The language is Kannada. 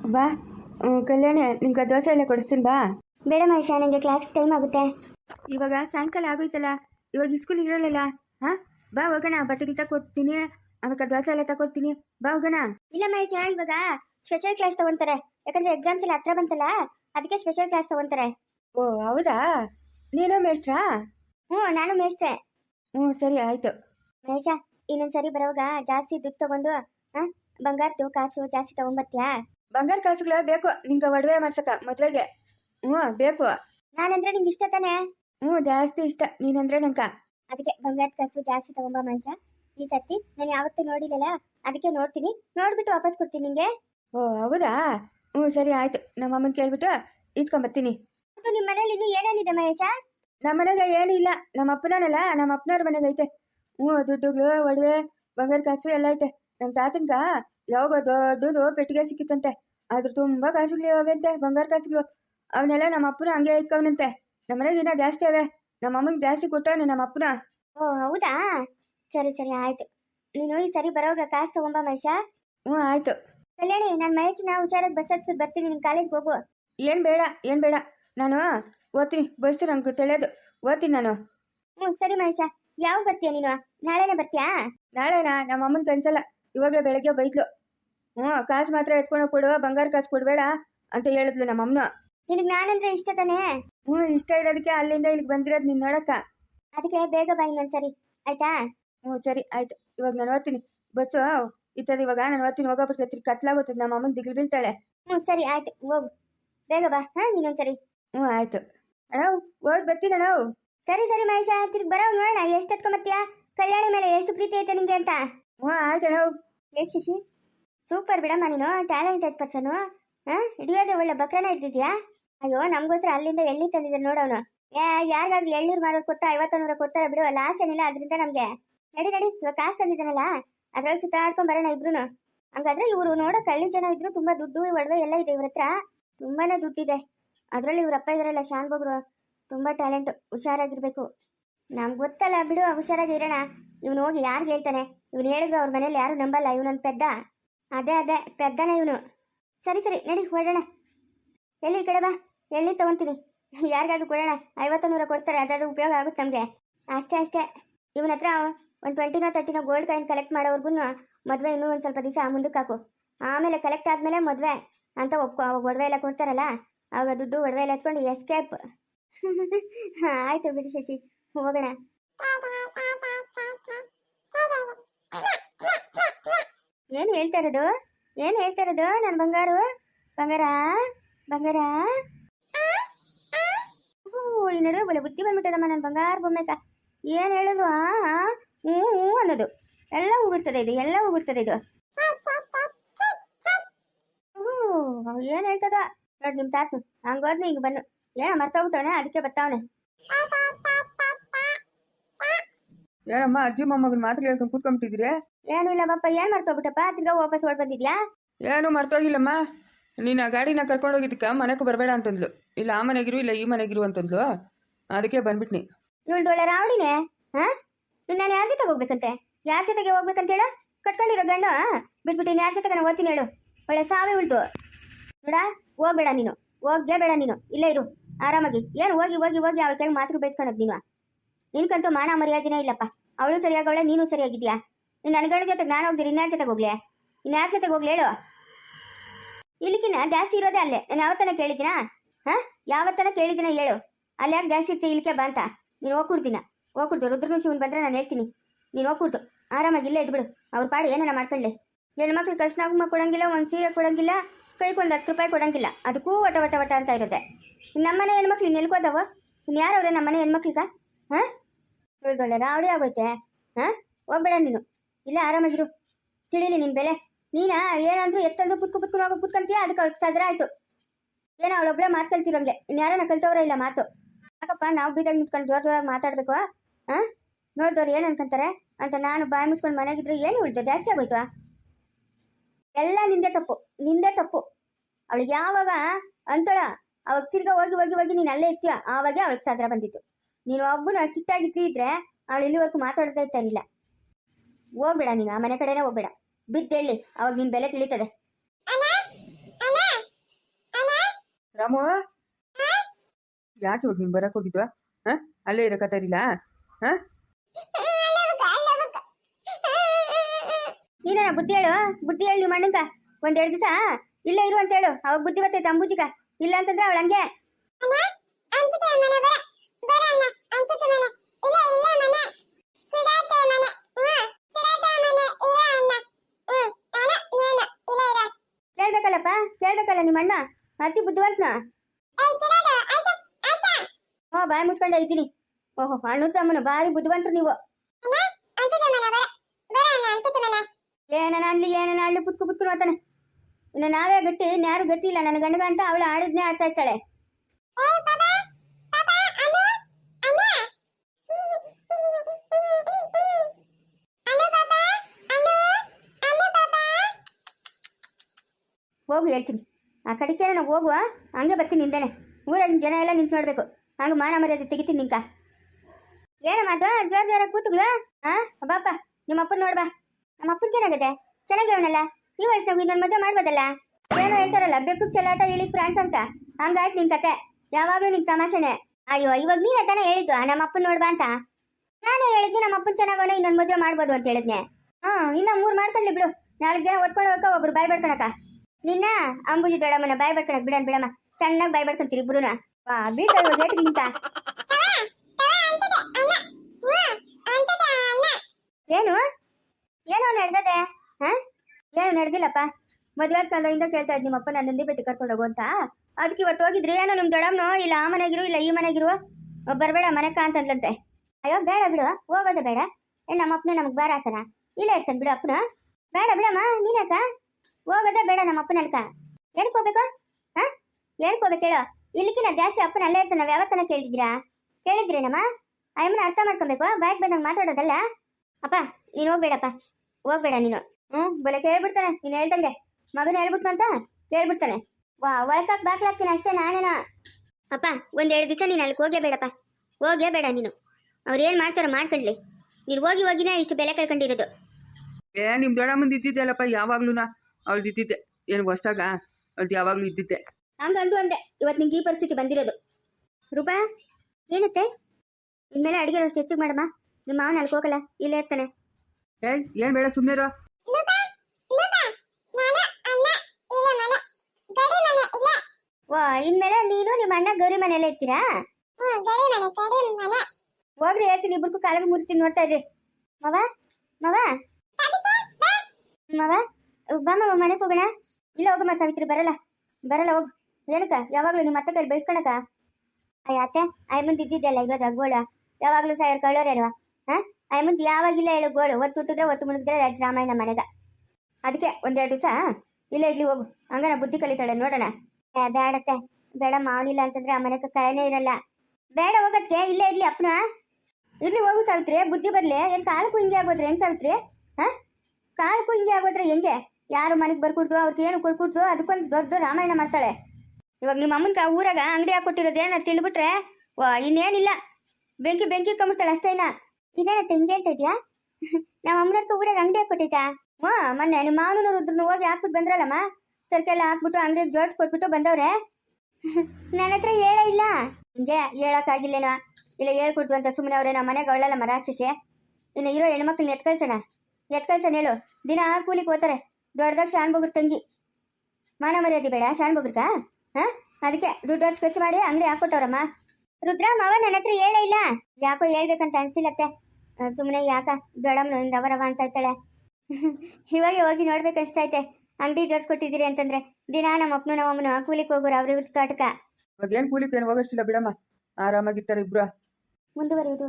ಬಾ ಕಲ್ಯಾಣಿ ನಿಂಗೆ ದೋಸೆ ಎಲ್ಲ ಕೊಡಿಸ್ತೀನಿ ಬಾ. ಬೇಡ ಮಹೇಶ ನನಗೆ ಕ್ಲಾಸ್ ಟೈಮ್ ಆಗುತ್ತೆ. ಇವಾಗ ಸಾಯಂಕಾಲ ಆಗೋಯ್ತಲ್ಲ ಇವಾಗ ಸ್ಕೂಲ್ ಇರೋಲ್ಲ ಹಾಂ? ಬಾ ಹೋಗೋಣ ಬಟ್ಟೆಗಳು ಕೊಡ್ತೀನಿ ಆಮೇಲೆ ದೋಸೆ ಎಲ್ಲ ತಗೊಡ್ತೀನಿ ಬಾ ಹೋಗೋಣ. ಇಲ್ಲ ಮಹೇಶ ಇವಾಗ ಸ್ಪೆಷಲ್ ಕ್ಲಾಸ್ ತಗೊಂತಾರೆ. ಯಾಕಂದ್ರೆ ಎಕ್ಸಾಮ್ಸ್ ಎಲ್ಲ ಹತ್ರ ಬಂತಲ್ಲ ಅದಕ್ಕೆ ಸ್ಪೆಷಲ್ ಕ್ಲಾಸ್ ತಗೊಂತಾರೆ. ಓ ಹೌದಾ? ನೀನು ಮೇಷ್ಟ್ರಾ? ಹ್ಞೂ ನಾನು ಮೇಷ್ಟ್ರೆ. ಹ್ಞೂ ಸರಿ ಆಯಿತು. ಮಹೇಶ ಇನ್ನೊಂದ್ಸರಿ ಬರೋವಾಗ ಜಾಸ್ತಿ ದುಡ್ಡು ತಗೊಂಡು ಹಾ? ಬಂಗಾರದ್ದು ಕಾಸು ಜಾಸ್ತಿ ತಗೊಂಬರ್ತೀಯಾ? ಬಂಗಾರ ಕಾಸುಗಳ ಬೇಕು ನಿಂಗೆ ಒಡವೆ ಮಾಡ್ಸಕ ಮದುವೆಗೆ. ಹ್ಞೂ ಬೇಕು. ನಾನಂದ್ರೆ ನಿಂಗೆ ಇಷ್ಟ ತಾನೇ? ಹ್ಞೂ ಜಾಸ್ತಿ ಇಷ್ಟ. ನೀನಂದ್ರೆ ನಂಗೆ? ಅದಕ್ಕೆ ಬಂಗಾರದ ಕಾಸು ಜಾಸ್ತಿ ತಗೊಂಬ ಮನುಷ್ಯ. ಈ ಸತಿ ನಾನು ಯಾವತ್ತೂ ನೋಡಿಲ್ಲ ಅದಕ್ಕೆ ನೋಡ್ತೀನಿ. ನೋಡ್ಬಿಟ್ಟು ವಾಪಸ್ ಕೊಡ್ತೀನಿ ನಿಂಗೆ. ಓ ಹೌದಾ? ಹ್ಞೂ ಸರಿ ಆಯ್ತು. ನಮ್ಮ ಅಮ್ಮನ ಕೇಳ್ಬಿಟ್ಟು ಇಸ್ಕೊಂಬರ್ತೀನಿ ಮತ್ತು ನಿಮ್ಮ ಮನೇಲಿ ಇನ್ನೂ ಏನೇನಿದೆ ಮಹೇಶ? ನಮ್ಮ ಮನೆಗೆ ಏನೂ ಇಲ್ಲ ನಮ್ಮ ಅಪ್ಪನಲ್ಲ ನಮ್ಮ ಅಪ್ಪನವ್ರ ಮನೆಗೈತೆ. ಐತೆ ಹ್ಞೂ ದುಡ್ಡುಗಳು ಒಡವೆ ಬಂಗಾರ ಕಾಸು ಎಲ್ಲ ಐತೆ. ನಮ್ಮ ತಾತನ್ಗ ಯಾವಾಗ ದೊಡ್ಡದು ಪೆಟ್ಟಿಗೆ ಸಿಕ್ಕಿತ್ತಂತೆ. ಅದ್ರ ತುಂಬ ಕಾಸುಗಳು ಅವಂತೆ ಬಂಗಾರ ಕಾಸುಗಳು. ಅವನ್ನೆಲ್ಲ ನಮ್ಮ ಅಪ್ಪನ ಹಂಗೆ ಇಕ್ಕವನಂತೆ. ನಮ್ಮ ಮನೆಗೆ ಇನ್ನೂ ಜಾಸ್ತಿ ಅವೆ ನಮ್ಮ ಅಮ್ಮಂಗೆ ಜಾಸ್ತಿ ಕೊಟ್ಟವನೆ ನಮ್ಮ ಅಪ್ಪನ. ಓ ಹೌದಾ? ಸರಿ ಸರಿ ಆಯ್ತು. ನೀನು ಈ ಸರಿ ಬರೋವಾಗ ಕಾಸು ತಗೊಂಬ ಮಹೇಶ. ಹ್ಞೂ ಆಯ್ತು. ಕಲ್ಯಾಣಿ ನಾನು ಮಹೇಶನ ಹುಷಾರಾಗಿ ಬಸ್ ಹತ್ಬಿಟ್ಟು ಬರ್ತೀನಿ ನಿನ್ನ ಕಾಲೇಜ್ಗೆ ಹೋಗು. ಏನು ಬೇಡ ಏನು ಬೇಡ. ನಾನು ಓದ್ತೀನಿ ಬಸ್ಸು ನಂಗೆ ತಿಳಿಯೋದು. ಓದ್ತೀನಿ ನಾನು. ಹ್ಞೂ ಸರಿ ಮಹೇಶ. ಯಾವಾಗ ಬರ್ತೀಯ ನೀನು? ನಾಳೆನೇ ಬರ್ತೀಯಾ? ನಾಳೆನಾ? ನಮ್ಮ ಅಮ್ಮನ ಕನ್ಸಲ್ಲ. ಇವಾಗ ಬೆಳಗ್ಗೆ ಬೈದ್ಲು ಹ್ಞೂ ಕಾಸು ಮಾತ್ರ ಎತ್ಕೊಂಡು ಕೊಡು ಬಂಗಾರ ಕಾಸು ಕೊಡಬೇಡ ಅಂತ ಹೇಳಿದ್ಲು ನಮ್ಮ ಅಮ್ಮನ ನಿನಗೆ ನಾನಂದ್ರೆ ಇಷ್ಟ ತಾನೇ? ಹ್ಞೂ ಇಷ್ಟ ಇರೋದಕ್ಕೆ ಅಲ್ಲಿಂದ ಇಲ್ಲಿಗೆ ಬಂದಿರೋದು ನೀನು ನೋಡಕ್ಕ. ಅದಕ್ಕೆ ಬೇಗ ಬಾ ಇನ್ನೊಂದ್ಸರಿ ಆಯ್ತಾ? ಹ್ಞೂ ಸರಿ ಆಯ್ತು. ಇವಾಗ ನಾನು ಓದ್ತೀನಿ. ಬಸ್ಸು ಇತ್ತದ ಇವಾಗ ನಾನು ಓದ್ತೀನಿ ಹೋಗೋ ತಿರ್ಗಿ ಕತ್ಲಾಗುತ್ತದೆ ನಮ್ಮ ಅಮ್ಮನ ದಿಗ್ಲು ಬೀಳ್ತಾಳೆ. ಹ್ಞೂ ಸರಿ ಆಯ್ತು ಹೋಗು. ಬೇಗ ಬಾ ಹಾಂ ಇನ್ನೊಂದ್ಸರಿ ಹ್ಞೂ ಆಯ್ತು. ಅಣ್ಣ ಓಡ್ ಬರ್ತೀನಿ ಅಣ್ಣ ಸರಿ ಸರಿ ಮಹೇಶ ತಿರ್ಗಿ ಬರೋ ನೋಡೋಣ ಎಷ್ಟು ಎತ್ಕೊಂಬತ್ತೀಯಾ ಕಲ್ಯಾಣಿ ಮೇಲೆ ಎಷ್ಟು ಪ್ರೀತಿ ಐತೆ ನಿಂಗೆ ಅಂತ? ಹ್ಞೂ ಸೂಪರ್ ಬಿಡಮ್ಮ ನೀನು ಟ್ಯಾಲೆಂಟೆಡ್ ಪರ್ಸನು ಹಾಂ, ಹಿಡಿಯೋದೇ ಒಳ್ಳೆ ಬಕ್ರನ ಇದ್ದಿದ್ಯಾ? ಅಯ್ಯೋ, ನಮಗೋಸ್ಕರ ಅಲ್ಲಿಂದ ಎಳ್ಳಿ ತಂದಿದ್ದಾನೆ ನೋಡವನು ಏ, ಯಾರಿಗಾದ್ರೂ ಎಳ್ನೀರು ಮಾರೋರು ಕೊಟ್ಟು ಐವತ್ತು ನೂರ ಕೊಡ್ತಾರೆ ಬಿಡು ಲಾಸ್ ಏನಿಲ್ಲ ಅದರಿಂದ ನಮ್ಗೆ. ನಡಿ ನಡಿ, ಇವಾಗ ಕಾಸು ತಂದಿದ್ದಾನಲ್ಲ, ಅದ್ರಲ್ಲಿ ಸುತ್ತಾಡ್ಕೊಂಡ್ ಬರೋಣ ಇಬ್ರು ಹಂಗಾದ್ರೆ ಇವರು ನೋಡೋ ಕಳ್ಳಿ ಜನ ಇದ್ರು ತುಂಬಾ ದುಡ್ಡು, ಒಡವೆ ಎಲ್ಲ ಇದೆ ಇವ್ರ ಹತ್ರ. ತುಂಬಾನೇ ದುಡ್ಡಿದೆ. ಅದರಲ್ಲಿ ಇವ್ರ ಅಪ್ಪ ಇದ್ರಲ್ಲ, ಶಾನ್ ಬೊಬ್ರು. ತುಂಬಾ ಟ್ಯಾಲೆಂಟ್ ಹುಷಾರಾಗಿರ್ಬೇಕು. ನಮ್ಗೆ ಗೊತ್ತಲ್ಲ, ಬಿಡು, ಹುಷಾರಾಗಿ ಇರೋಣ. ಇವನು ಹೋಗಿ ಯಾರು ಹೇಳ್ತಾನೆ? ಇವನು ಹೇಳಿದ್ರು ಅವ್ರ ಮನೇಲಿ ಯಾರು ನಂಬಲ್ಲ ಇವನೊಂದು ಪೆದ್ದ. ಅದೇ ಅದೇ, ಪೆದ್ದನೇ ಇವನು. ಸರಿ ಸರಿ, ನಡಿ, ಹೊರಡೋಣ. ಎಲ್ಲಿ ಈ ಕಡೆ ಬಾ. ಎಲ್ಲಿ ತಗೊಂತೀನಿ. ಯಾರಿಗಾದ್ರೂ ಕೊಡೋಣ. ಐವತ್ತು ನೂರ ಕೊಡ್ತಾರೆ ಅದಾದ್ರೂ ಉಪಯೋಗ ಆಗುತ್ತೆ ನಮಗೆ. ಅಷ್ಟೇ ಅಷ್ಟೇ. ಇವನ ಹತ್ರ ಒಂದು ಟ್ವೆಂಟಿನೋ, ತರ್ಟಿನೋ ಗೋಲ್ಡ್ ಕಾಯಿನ್ ಕಲೆಕ್ಟ್ ಮಾಡೋವರೆಗೂ ಮದುವೆ ಇನ್ನೂ ಒಂದು ಸ್ವಲ್ಪ ದಿವಸ ಮುಂದಕ್ಕೆ ಹಾಕು. ಆಮೇಲೆ ಕಲೆಕ್ಟ್ ಆದಮೇಲೆ ಮದುವೆ. ಅಂತ ಒಪ್ಕೊ, ಅವಾಗ ಒಡವೆ ಎಲ್ಲ ಕೊಡ್ತಾರಲ್ಲ ಆವಾಗ ದುಡ್ಡು ಒಡವೆ ಎಲ್ಲ ಎತ್ಕೊಂಡು ಎಸ್ಕೇಪ್ ಆಯ್ತು ಬಿಡಿ ಶಶಿ. ಹೋಗೋಣ. ಏನು ಹೇಳ್ತಾ ಇರೋದು? ಏನು ಹೇಳ್ತಾ ಇರೋದು ನನ್ನ ಬಂಗಾರು? ಬಂಗಾರ? ಬಂಗಾರ? ಈ ನಡುವೆ ಒಳ್ಳೆ ಬುದ್ಧಿ ಬಂದ್ಬಿಟ್ಟದಮ್ಮ ನನ್ನ ಬಂಗಾರ ಬೊಮ್ಮೆಕ. ಏನು ಹೇಳಿದ್ರು ಹ್ಞೂ ಹ್ಞೂ ಅನ್ನೋದು. ಎಲ್ಲ ಹೋಗಿರ್ತದೆ ಇದು, ಎಲ್ಲ ಹೋಗಿರ್ತದೆ ಇದು. ಏನು ಹೇಳ್ತದ? ನೋಡಿ ನಿಮ್ಮ ತಾತು ಹಂಗೋದ್ನು ಹಿಂಗೆ ಬನ್ನು. ಏನೋ ಮರ್ತೋಗ್ಬಿಟ್ಟವನೆ ಅದಕ್ಕೆ ಬರ್ತಾವನೆ ಏನಮ್ಮ ಅಜ್ಜಿ ಮೊಮ್ಮಗನ ಮಾತ್ರ ಹೇಳ್ಕೊಂಡು ಕೂತ್ಕೊಂಡ್ಬಿಟ್ಟಿದ್ದೀರಿ ಏನು ಇಲ್ಲ ಪಾಪ ಏನ್ ಮರ್ತೋಗ್ಬಿಟ್ಟಪ್ಪ? ತಿರ್ಗಾ ವಾಪಸ್ ಹೊಡ್ ಬಂದಿದ್ಯಾ ಏನು ಮರ್ತೋಗಿಲ್ಲಮ್ಮ. ನೀನು ಆ ಕರ್ಕೊಂಡು ಕರ್ಕೊಂಡೋಗಿದ್ದಕ್ಕೆ ಮನೆಗೆ ಬರಬೇಡ ಅಂತಂದ್ಲು. ಇಲ್ಲ ಆ ಮನೆಗಿರು ಇಲ್ಲ ಈ ಮನೆಗಿರು ಅಂತಂದ್ಲು. ಅದಕ್ಕೆ ಬಂದ್ಬಿಟ್ನಿ. ಇವಳ್ದು ಒಳ್ಳೆ ರಾವಣಿನೇ? ಹಾ? ನಾನು ಯಾರ ಜೊತೆಗೆ ಹೋಗ್ಬೇಕಂತೆ? ಯಾರ ಜೊತೆಗೆ ಹೋಗ್ಬೇಕಂತ ಹೇಳು? ಕಟ್ಕೊಂಡಿರೋ ಗಂಡ? ಬಿಟ್ಬಿಟ್ಟು ಯಾರ ಜೊತೆಗೆ ನಾನು ಓದ್ತೀನಿ ಹೇಳು. ಒಳ್ಳೆ ಸಾವೇ ಉಳ್ತು ನೋಡ ಹೋಗ್ಬೇಡ ನೀನು. ಹೋಗೇ ಬೇಡ ನೀನು. ಇಲ್ಲೇ ಇರು. ಆರಾಮಾಗಿ. ಏನು ಹೋಗಿ ಹೋಗಿ ಹೋಗಿ ಅವಳ ಕೈಗೆ ಮಾತ್ರ ಬೈಸ್ಕೊಳೋದು ನೀನು. ನಿನ್ಕಂತೂ ಮಾನ ಮರ್ಯಾದಿನೇ ಇಲ್ಲಪ್ಪ. ಅವಳು ಸರಿಯಾಗವಳೆ, ನೀನು ಸರಿಯಾಗಿದ್ಯಾ ನೀನು ನನಗಳ ಜೊತೆ ನಾನು ಹೋಗ್ದಿರಿ ಇನ್ಯಾರ ಜೊತೆಗೆ ಹೋಗ್ಲಿ? ಇನ್ಯಾರ ಜೊತೆಗೆ ಹೋಗ್ಲಿ ಹೇಳು? ಇಲ್ಲಿಕಿನ ಜಾಸ್ತಿ ಇರೋದೇ ಅಲ್ಲೇ. ನಾನು ಯಾವತ್ತನ ಕೇಳಿದ್ದೀನಾ? ಹಾಂ? ಯಾವತ್ತನ ಕೇಳಿದ್ದೀನ ಹೇಳು? ಅಲ್ಲಿ ಯಾಕೆ ಜಾಸ್ತಿ ಇರ್ತೀವಿ ಇಲ್ಲಿಗೆ ಬಾ ಅಂತ. ನೀನು ಹೋಗ್ಕೊಡ್ತೀನ? ಹೋಗ್ಕೊಡ್ತು ರುದ್ರನು ಶಿವನ್ ಬಂದ್ರೆ ನಾನು ಹೇಳ್ತೀನಿ. ನೀನು ಹೋಗ್ಕೊಡ್ತು ಆರಾಮಾಗಿ ಇಲ್ಲೇ ಇದ್ಬಿಡು. ಅವ್ರ ಪಾಡು ಏನಾರ ಮಾಡ್ಕೊಳ್ಳಿ ಹೆಣ್ಮಕ್ಳು ಕೃಷ್ಣ ಕುಂಕುಮ ಕೊಡಂಗಿಲ್ಲ, ಒಂದು ಸೀರೆ ಕೊಡಂಗಿಲ್ಲ ಕೈಗೆ ಒಂದು ಹತ್ತು ರೂಪಾಯಿ ಕೊಡಂಗಿಲ್ಲ. ಅದಕ್ಕೂ ಒಟ ಒಟ ವಟ ಅಂತ ಇರುತ್ತೆ. ನಮ್ಮನೆ ಹೆಣ್ಮಕ್ಳು ನಿಲ್ಕೋದವ ಎಲ್ಕೋದವ ಇನ್ನು ಯಾರವ್ರೆ ನಮ್ಮನೆ ಹೆಣ್ಮಕ್ಳಿಗ? ಹಾಂ? ಒಳ್ಳೆ ರಾವಡಿ ಆಗೋಯ್ತೆ, ಹಾ? ಹೋಗ್ಬೇಡ ನೀನು. ಇಲ್ಲ, ಆರಾಮಾಗಿರು. ತಿಳಿಲಿ ನಿನ್ ಬೆಲೆ. ನೀನಾ ಏನಂದ್ರು ಎತ್ತಂದ್ರು ಪುತ್ಕು ಪುತ್ಕೊಂಡು ಹೋಗೋ ಕುತ್ಕೊಂತೀಯ? ಅದಕ್ಕೆ ಅವ್ಳಿಗೆ ಸದ್ರ ಆಯ್ತು. ಏನೋ ಅವಳೊಬ್ಳೆ ಮಾತು ಕಲ್ತಿರೋಂಗೆ ಇನ್ಯಾರನ್ನ ಕಲ್ತವ್ರ ಇಲ್ಲ ಮಾತು. ಯಾಕಪ್ಪ, ನಾವು ಬೀದಾಗ ನಿಂತ್ಕೊಂಡು ಜೋರ್ ಜೋರಾಗಿ ಮಾತಾಡ್ಬೇಕು, ಹಾ? ನೋಡಿದವ್ರು ಏನ್ ಅನ್ಕೊಂತಾರೆ? ಅಂತ ನಾನು ಬಾಯಿ ಮುಚ್ಕೊಂಡು ಮನೆಗಿದ್ರೆ ಏನು ಉಳಿತು ಜಾಸ್ತಿ ಆಗೋಯ್ತು? ಎಲ್ಲ ನಿಂದೆ ತಪ್ಪು. ನಿಂದೆ ತಪ್ಪು. ಅವಳಿಗೆ ಯಾವಾಗ ಅಂತಳ. ಅವಾಗ ತಿರ್ಗ ಹೋಗಿ ಹೋಗಿ ಹೋಗಿ ನೀನು ಅಲ್ಲೇ ಇರ್ತೀಯ. ಆವಾಗ ಅವಳಿಗೆ ಸದ್ರ ಬಂದಿತ್ತು ನೀನು ಒಬ್ಬನು ಅಷ್ಟಿಟ್ಟಾಗಿ ಇದ್ರೆ ಅವಳು ಇಲ್ಲಿವರೆಗೂ ಮಾತಾಡ್ತಾ ಇರ್ತಾರಿಲ್ಲ ಹೋಗ್ಬೇಡ ನೀನು ಆ ಮನೆ ಕಡೆನೇ ಹೋಗ್ಬೇಡ. ಬಿದ್ದೇಳಿ ಅವಾಗ ನಿನ್ ಬೆಲೆ ತಿಳಿತದೆ. ರಾಮು? ಯಾಕೆ ಹೋಗಿ ನೀನು ಬರಕ್ ಹೋಗಿದ್ವಾ? ಹಾ? ಅಲ್ಲೇ ಇರಕತ್ತಾರಿಲ್ಲ ಹಾ? ನೀನ ಬುದ್ಧಿ ಹೇಳು? ಬುದ್ಧಿ ಹೇಳು ನಿಮ್ಮ ಅಣ್ಣಂಗ ಒಂದೆರಡು ದಿವಸ ಇಲ್ಲೇ ಇರು ಅಂತ ಹೇಳು. ಅವಾಗ ಬುದ್ಧಿ ಬರ್ತೈತೆ ಅಂಬುಜಿಗ ಇಲ್ಲ ಅಂತಂದ್ರೆ ಅವಳು ಹಂಗೆ ಕೇಳ್ಬೇಕಲ್ಲ ನಿಮ್ಮ ಅಣ್ಣ ಅತಿ ಬುದ್ಧಿವಂತನ? ಓ ಬಾಯಿ ಮುಚ್ಕೊಂಡೆ, ಇದ್ದೀನಿ. ಓಹೋ, ಅಣ್ಣ ತಮ್ಮನು ಭಾರಿ ಬುದ್ಧಿವಂತರು ನೀವು. ಏನನ ಅನ್ಲಿ ಏನನ ಅನ್ಲಿ ಪುತ್ಕು ಪುತ್ಕು ಅಂತಾನೆ ಇನ್ನು ನಾವೇ ಗಟ್ಟಿ ಇನ್ಯಾರು ಗಟ್ಟಿ ಇಲ್ಲ. ನನ್ನ ಗಂಡಗ ಅಂತ ಅವಳು ಆಡಿದ್ನೇ ಆಡ್ತಾ ಇರ್ತಾಳೆ. ಹೋಗು, ಹೇಳ್ತೀನಿ. ಆ ಕಡೆಗೆ ನಾನು ಹೋಗುವ? ಹಂಗೆ ಬರ್ತೀನಿ ನಿಂದೇನೆ. ಊರಾಗಿನ ಜನ ಎಲ್ಲ ನಿಂತು ನೋಡ್ಬೇಕು. ಹಂಗೆ ಮಾನ ಮರ್ಯಾದೆ ತೆಗಿತೀನಿ ನಿಂಕ. ಏನು ಮಾತ್ರ ಜೋರ್ ಜೋರ ಕೂತುಗಳು ಹಾ ಬಾಪ ನಿಮ್ಮ ಅಪ್ಪನ ನೋಡ್ಬಾ ನಮ್ಮ ಅಪ್ಪನ ಚೆನ್ನಾಗಿ ಚೆನ್ನಾಗಿವನಲ್ಲ ಈ ವಯಸ್ಸಿನಾಗ ಇನ್ನೊಂದು ಮದುವೆ ಮಾಡ್ಬೋದಲ್ಲ? ಏನೋ ಹೇಳ್ತಾರಲ್ಲ, ಬೆಕ್ಕು ಚಲಾಟ ಹೇಳಿ ಫ್ರಾನ್ಸ್ ಅಂತ ಹಂಗಾಯ್ತು ನಿನ್ ಕತೆ. ಯಾವಾಗ್ಲೂ ನಿನ್ ತಮಾಷೆನೆ. ಅಯ್ಯೋ, ಇವಾಗ ನೀನೇ ತಾನೇ ಹೇಳಿದ್ದು ನಮ್ಮ ಅಪ್ಪನ ನೋಡ್ಬಾ ಅಂತ. ನಾನೇ ಹೇಳಿದ್ನಿ ನಮ್ಮ ಅಪ್ಪನ ಚೆನ್ನಾಗವನ ಇನ್ನೊಂದು ಮದುವೆ ಮಾಡ್ಬೋದು ಅಂತ ಹೇಳಿದ್ನೆ. ಹಾ ಇನ್ನ ಮೂರ್ ಮಾಡ್ಕೊಂಡ್ಲಿ ಬಿಡು. ನಾಲ್ಕು ಜನ ಒತ್ಕೊಂಡು ಹೋಗಕ್ಕ ಒಬ್ರು ಬಾಯ್ ಬಡ್ಕೊಳಕ ನಿನ್ನ ಅಂಬುಜಿ ದೊಡ್ಡಮ್ಮನ ಬಾಯ್ ಬಡ್ಕೊಳಕ್ ಬಿಡನ್ ಬಿಡಮ್ಮ. ಚೆನ್ನಾಗಿ ಬಾಯ್ ಬಡ್ಕೊಂತೀರಿ ಏಟಿಗೆ ನಿಂತ ಏನು? ಏನು ನಡೆದದೆ? ಹಾ? ಏನು ನಡೆದಿಲ್ಲಪ್ಪ? ಮದುವೆ ಕಾಲದಿಂದ ಕೇಳ್ತಾ ಇದ್ ನಿಮ್ಮಪ್ಪ ನಂದಿ ಬಿಟ್ಟು ಕರ್ಕೊಂಡು ಹೋಗು ಅಂತ. ಅದಕ್ಕೆ ಇವತ್ತು ಹೋಗಿದ್ರಿ? ಏನೋ ನಿಮ್ ದೊಡಮ್ಮನು ಇಲ್ಲ ಆ ಮನೆಗಿರು, ಇಲ್ಲ ಈ ಮನೆಗಿರು? ಬರಬೇಡ ಮನೆಕ ಅಂತಂದ್ಲಂತೆ ಅಯ್ಯೋ, ಬೇಡ ಬಿಡು. ಹೋಗೋದು ಬೇಡ. ಏ ನಮ್ಮ ಅಪ್ಪನೇ ನಮಗೆ ಬಾರ ಆತನ ಇಲ್ಲ ಇರ್ತಾನೆ ಬಿಡು ಅಪ್ಪನ. ಬೇಡ ಬಿಡಮ್ಮ ನೀನಕ್ಕ ಹೋಗೋದೇ ಬೇಡ ನಮ್ಮ ಅಪ್ಪನ ಅಲ್ಕ. ಏನಕ್ಕೆ ಹೋಗ್ಬೇಕು? ಹಾ? ಏನಕ್ಕೆ ಹೋಗ್ಬೇಕು ಹೇಳು? ಇಲ್ಲಿಕಿನ ಜಾಸ್ತಿ ಅಪ್ಪನ ಅಲ್ಲೇ ಇರ್ತಾನೆ ನಾವು ಯಾವತ್ತನ ಕೇಳಿದ್ರಾ ಕೇಳಿದ್ರೇನಮ್ಮ? ಅಯ್ಯಮ್ಮನ ಅರ್ಥ ಮಾಡ್ಕೊಬೇಕು ಬ್ಯಾಗ್ ಬಂದಂಗೆ ಮಾತಾಡೋದಲ್ಲ? ಅಪ್ಪ, ನೀನು ಹೋಗ್ಬೇಡಪ್ಪ. ಹೋಗ್ಬೇಡ ನೀನು. ಹ್ಞೂ ಬೆಲೆ ಕೇಳ್ಬಿಡ್ತಾನೆ, ನೀನು ಹೇಳ್ದಂಗೆ. ಮಗನ ಹೇಳ್ಬಿಟ್ಮಂತ ಕೇಳ್ಬಿಡ್ತಾನೆ. ವಾ, ಒಳಕಾಕ್ ಬಾಕ್ಲಾಗ್ತೀನಿ ಅಷ್ಟೇ ನಾನೇನ. ಅಪ್ಪ, ಒಂದು ಎರಡು ದಿವಸ ನೀನು ಅಲ್ಲಿಗೆ ಹೋಗೇ ಬೇಡಪ್ಪ. ಹೋಗೇ ಬೇಡ ನೀನು. ಅವ್ರು ಏನು ಮಾಡ್ತಾರೋ ಮಾಡ್ಕೊಂಡ್ಲಿ. ನೀನು ಹೋಗಿ ಹೋಗಿನೇ ಇಷ್ಟು ಬೆಲೆ ಕಳ್ಕೊಂಡಿರೋದು. ಏ, ನಿಮ್ ದೊಡ್ಡ ಮುಂದೆ ಇದ್ದಿದ್ದಲ್ಲಪ್ಪ ಯಾವಾಗ್ಲೂ ಅವಳ್ದು ಇದ್ದಿದ್ದೆ. ಏನು ಹೊಸ್ದಾಗ ಅವಳ್ದು ಯಾವಾಗಲೂ ಇದ್ದಿದ್ದೆ. ಹಂಗಂದು ಅಂದೆ ಇವತ್ತು ನಿಂಗೆ ಈ ಪರಿಸ್ಥಿತಿ ಬಂದಿರೋದು. ರೂಪಾ ಏನತ್ತೆ? ಇನ್ಮೇಲೆ ಅಡುಗೆ ಅಷ್ಟು ಹೆಚ್ಚಿಗೆ ಮಾಡಮ್ಮ. ನಿಮ್ಮ ಮಾವನ ಅಲ್ಲಿ ಹೋಗಲ್ಲ ಇಲ್ಲೇ ಇರ್ತಾನೆ. ಏಯ್ ಏನು ಬೇಡ ಸುಮ್ಮನೆ ಇರೋ. ವಾ ಇನ್ಮೇಲೆ ನೀನು ನಿಮ್ಮ ಅಣ್ಣ ಗೌರಿ ಮನೆಯಲ್ಲೇ ಇರ್ತೀರಾ? ಹೋಗ್ರಿ ಹೇಳ್ತೀನಿ ಇಬ್ಬರಿಗೂ ಕಾಲಿಗೆ ಮುರಿತೀನಿ ನೋಡ್ತಾ ಇದ್ರಿ ಮವ ಮವ. ಮವ. ಬಾ ಮವ, ಮನೆಗೆ ಹೋಗೋಣ. ಇಲ್ಲ ಹೋಗಮ್ಮ ಸಾವಿತ್ರಿ, ಬರಲ್ಲ. ಬರಲ್ಲ, ಹೋಗು. ಏನಕ್ಕ, ಯಾವಾಗಲೂ ನಿಮ್ಮ ಅತ್ತೆ ಕೈಲಿ ಬೈಸ್ಕೊಳಕ? ಅಯ್ಯ, ಅತ್ತೆ, ಅಯ್ಯಮ್ಮಂದು ಇದ್ದಿದ್ದಲ್ಲ ಇವತ್ತು ಗೋಳ. ಯಾವಾಗಲೂ ಸಾವಿರ ಕಳ್ಳೋರೇಲ್ವಾ ಹಾ? ಅಯ್ಯಮ್ಮಂದು ಯಾವಾಗಿಲ್ಲ ಹೇಳು ಗೋಳು. ಒತ್ತು ಹುಟ್ಟಿದ್ರೆ ಒತ್ತು ಮುಳುಗಿದ್ರೆ ರಾಜ ರಾಮಾಯಣ ಮನೆಗ. ಅದಕ್ಕೆ ಒಂದೆರಡು ದಿವಸ, ಇಲ್ಲೇ ಇಡ್ಲಿ ಹೋಗು. ಹಂಗಾರ ಬುದ್ಧಿ ಕಲಿತಾಳೆ, ನೋಡೋಣ. ಬೇಡತ್ತೆ ಬೇಡ ಮಾವನಿಲ್ಲ ಅಂತಂದ್ರೆ ಆ ಮನೆಗೆ ಕಳೆನೇ ಇರಲ್ಲ. ಬೇಡ ಹೋಗಕ್ಕೆ ಇಲ್ಲೇ ಇರ್ಲಿ, ಅಪ್ಪನ. ಇರ್ಲಿ, ಹೋಗು ಸಾವಿತ್ರಿ. ಬುದ್ಧಿ ಬರ್ಲಿ. ಏನ್ ಕಾಲಕ್ಕೂ ಹಿಂಗೆ ಆಗೋದ್ರೆ ಏನ್ ಸಾವಿತ್ರಿ? ಹಾ? ಕಾಲಕ್ಕೂ ಹಿಂಗೆ ಆಗೋದ್ರೆ, ಹೆಂಗೆ? ಯಾರು ಮನೆಗೆ ಬರ್ಕೊಡ್ದು, ಅವ್ರಿಗೆ ಏನು ಕೊಡ್ಕೊಡ್ದು, ಅದಕ್ಕೊಂದು ದೊಡ್ಡ ರಾಮಾಯಣ ಮಾಡ್ತಾಳೆ. ಇವಾಗ ನಿಮ್ಮ ಅಮ್ಮನ ಊರಾಗ ಅಂಗಡಿ ಹಾಕೊಟ್ಟಿರೋದು ಏನೋ ತಿಳಿಬಿಟ್ರೆ ಇನ್ನೇನಿಲ್ಲ. ಬೆಂಕಿ ಬೆಂಕಿ ಕಮ್ಮಿಸ್ತಾಳೆ ಅಷ್ಟೇನಾ ಇದೇನತ್ತೆ ಹಿಂಗೆ ಹೇಳ್ತಾ ಇದೆಯಾ? ನಮ್ಮ ಅಮ್ಮನವ್ರಿಗೆ ಊರಾಗ ಅಂಗಡಿ ಹಾಕೊಟ್ಟಿದ್ದ ಹ್ಞೂ, ಮೊನ್ನೆ ನಿಮ್ಮ ಮಾವನೂ ರುದ್ರನು ಹೋಗಿ ಹಾಕ್ಬಿಟ್ಟು ಬಂದ್ರಲ್ಲಮ್ಮ ಸರ್ಕೆಲ್ಲ ಹಾಕ್ಬಿಟ್ಟು ಅಂಗಡಿಗೆ ಜೋಡಿಸ್ಕೊಟ್ಬಿಟ್ಟು ಬಂದವ್ರೆ. ನನ್ನ ಹತ್ರ ಹೇಳೇ ಇಲ್ಲ. ಹಿಂಗೆ ಹೇಳೋಕ್ಕಾಗಿಲ್ಲೇನೋ. ಇಲ್ಲ ಹೇಳ್ಕೊಡ್ತು ಅಂತ ಸುಮ್ಮನೆ ಅವ್ರೆ ನಮ್ಮ ಮನೆಗೆ ಅವಳಲ್ಲ ಮರಾಕ್ಷಸಿ ಇನ್ನು ಇರೋ ಹೆಣ್ಮಕ್ಳನ್ನ ಎತ್ಕಳ್ಸೋಣ. ಎತ್ಕಳ್ಸೋಣ, ಹೇಳು. ದಿನ ಕೂಲಿಗೆ ಹೋಗ್ತಾರೆ ದೊಡ್ಡದಾಗ ಶಾನ್ ಬೊಗ್ರ ತಂಗಿ. ಮಾನ ಮರ್ಯಾದೆ ಬೇಡ ಶಾನ್ ಬಗ್ರಕ ಹಾ? ಅದಕ್ಕೆ ದುಡ್ಡು ಅಷ್ಟು ಖರ್ಚು ಮಾಡಿ ಅಂಗಡಿ ಹಾಕೊಟ್ಟವ್ರಮ್ಮ ರುದ್ರ ಮಾವ ನನ್ನ ಹತ್ರ ಹೇಳೇ ಇಲ್ಲ. ಯಾಕೋ ಹೇಳ್ಬೇಕಂತ ಅನ್ಸಿಲ್ಲತ್ತೆ. ಸುಮ್ಮನೆ ಯಾಕ ದೊಡ್ಡಮ್ಮನ ರವ ರವ ಅಂತ ಹೇಳ್ತಾಳೆ. ಇವಾಗ ಹೋಗಿ ನೋಡ್ಬೇಕು ಅನ್ಸ್ತೈತೆ. ಅಂಗಡಿ ಜೋಡ್ಸ್ಕೊಟ್ಟಿದ್ದೀರಿ ಅಂತಂದ್ರೆ ದಿನ ನಮ್ಮ ಅಪ್ಪನು ನಮ್ಮ ಅಮ್ಮನು ಕೂಲಿಗೆ ಹೋಗೋರು ಅವ್ರ ತೋಟಕ. ಇವಾಗ ಏನ್ ಕೂಲಿಗೆ ಏನು ಹೋಗೋಷ್ಟಿಲ್ಲ ಬಿಡಮ್ಮ. ಆರಾಮಾಗಿರ್ತಾರೆ ಇಬ್ರು. ಮುಂದುವರಿಯುವುದು